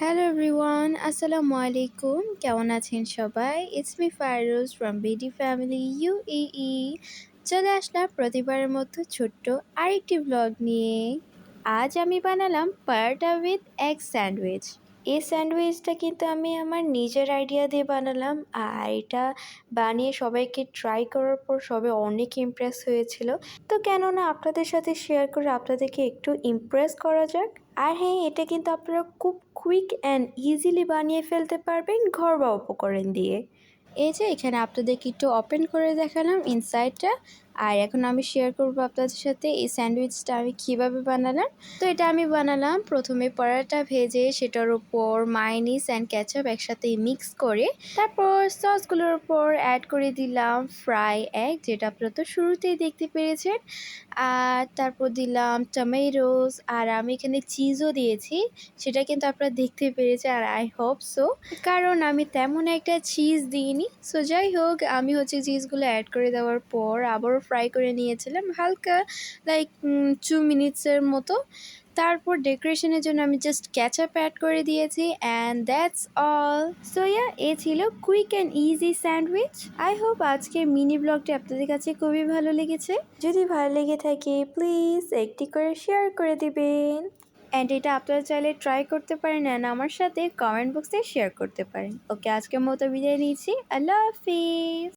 Hello everyone আসসালামু আলাইকুম কেমন আছেন সবাই? It's me Fairoz from BD family U UAE চলে আসলাম প্রতিবারের মতো ছোট্ট আরেকটি ব্লগ নিয়ে। আজ আমি বানালাম পার্টা উইথ এগ স্যান্ডউইচ এই স্যান্ডউইচটা কিন্তু আমি আমার নিজের আইডিয়া দিয়ে বানালাম। আর এটা বানিয়ে সবাইকে ট্রাই করার পর সবাই অনেক ইমপ্রেস হয়েছিল। তো কেননা আপনাদের সাথে শেয়ার করে আপনাদেরকে একটু ইমপ্রেস করা যাক। আর হ্যাঁ এটা কিন্তু আপনারা খুব কুইক অ্যান্ড ইজিলি বানিয়ে ফেলতে পারবেন ঘরোয়া উপকরণ দিয়ে। এই যে এখানে আপনাদেরকে একটু ওপেন করে দেখালাম ইনসাইডটা আর এখন আমি শেয়ার করব আপনাদের সাথে এই স্যান্ডউইচটা আমি কীভাবে বানালাম। তো এটা আমি বানালাম, প্রথমে পরাটা ভেজে সেটার উপর মাইনিস অ্যান্ড ক্যাচআপ একসাথে মিক্স করে, তারপর সসগুলোর উপর অ্যাড করে দিলাম ফ্রাই এগ যেটা আপনারা তো শুরুতেই দেখতে পেরেছেন। আর তারপর দিলাম টমেটোস আর আমি এখানে চিজও দিয়েছি, সেটা কিন্তু আপনারা দেখতে পেরেছেন, আর আই হোপ সো কারণ আমি তেমন একটা চিজ দিইনি। সো যাই হোক, আমি হচ্ছে চিজগুলো অ্যাড করে দেওয়ার পর আবারও ফ্রাই করে নিয়েছিলাম, হালকা লাইক টু মিনিটসের মতো। তারপর ডেকোরেশনের জন্য আমি জাস্ট ক্যাচআপ অ্যাড করে দিয়েছি and that's all so yeah a ছিল quick and easy sandwich I hope আজকের মিনি ব্লগটি আপনাদের কাছে খুবই ভালো লেগেছে। যদি ভালো লেগে থাকে প্লিজ একটি করে শেয়ার করে দিবেন। অ্যান্ড এটা আপনারা চাইলে ট্রাই করতে পারেন অ্যান্ড আমার সাথে কমেন্ট বক্সে শেয়ার করতে পারেন। ওকে আজকের মতো বিদায় নিয়েছি আল্লাহ হাফিজ